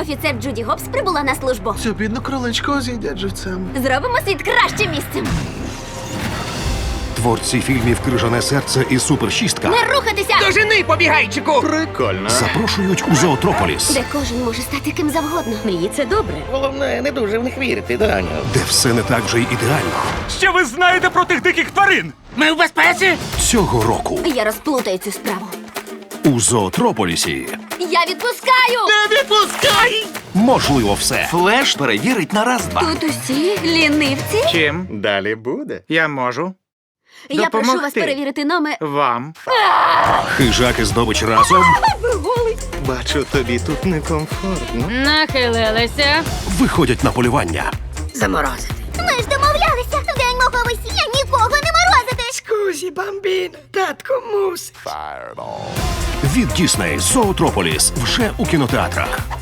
Офіцер Джуді Гопс прибула на службу. Цю бідну кроличку з'їдять живцем. Зробимо світ кращим місцем. Творці фільмів Крижане серце і Супершістка Не рухатися! Дожени, побігайчику! Прикольно. запрошують у Зоотрополіс, Де кожен може стати ким завгодно. Мрії це добре. Головне, не дуже в них вірити, Даню. де все не так же й ідеально. Що ви знаєте про тих диких тварин? Ми в безпеці? Цього року Я розплутаю цю справу. у Зоотрополісі Я відпускаю! Не відпускай! можливо все. Флеш перевірить на раз-два. Тут усі лінивці. Чим Далі буде. я можу Я прошу вас перевірити номер. вам? Хижак і здобич разом Бачу, тобі тут некомфортно. Нахилилися. виходять на полювання. Заморозити. Ми ж домовлялися. В день мого Скузі, бамбін, татко мус. Від Дісней Зоотрополіс вже у кінотеатрах.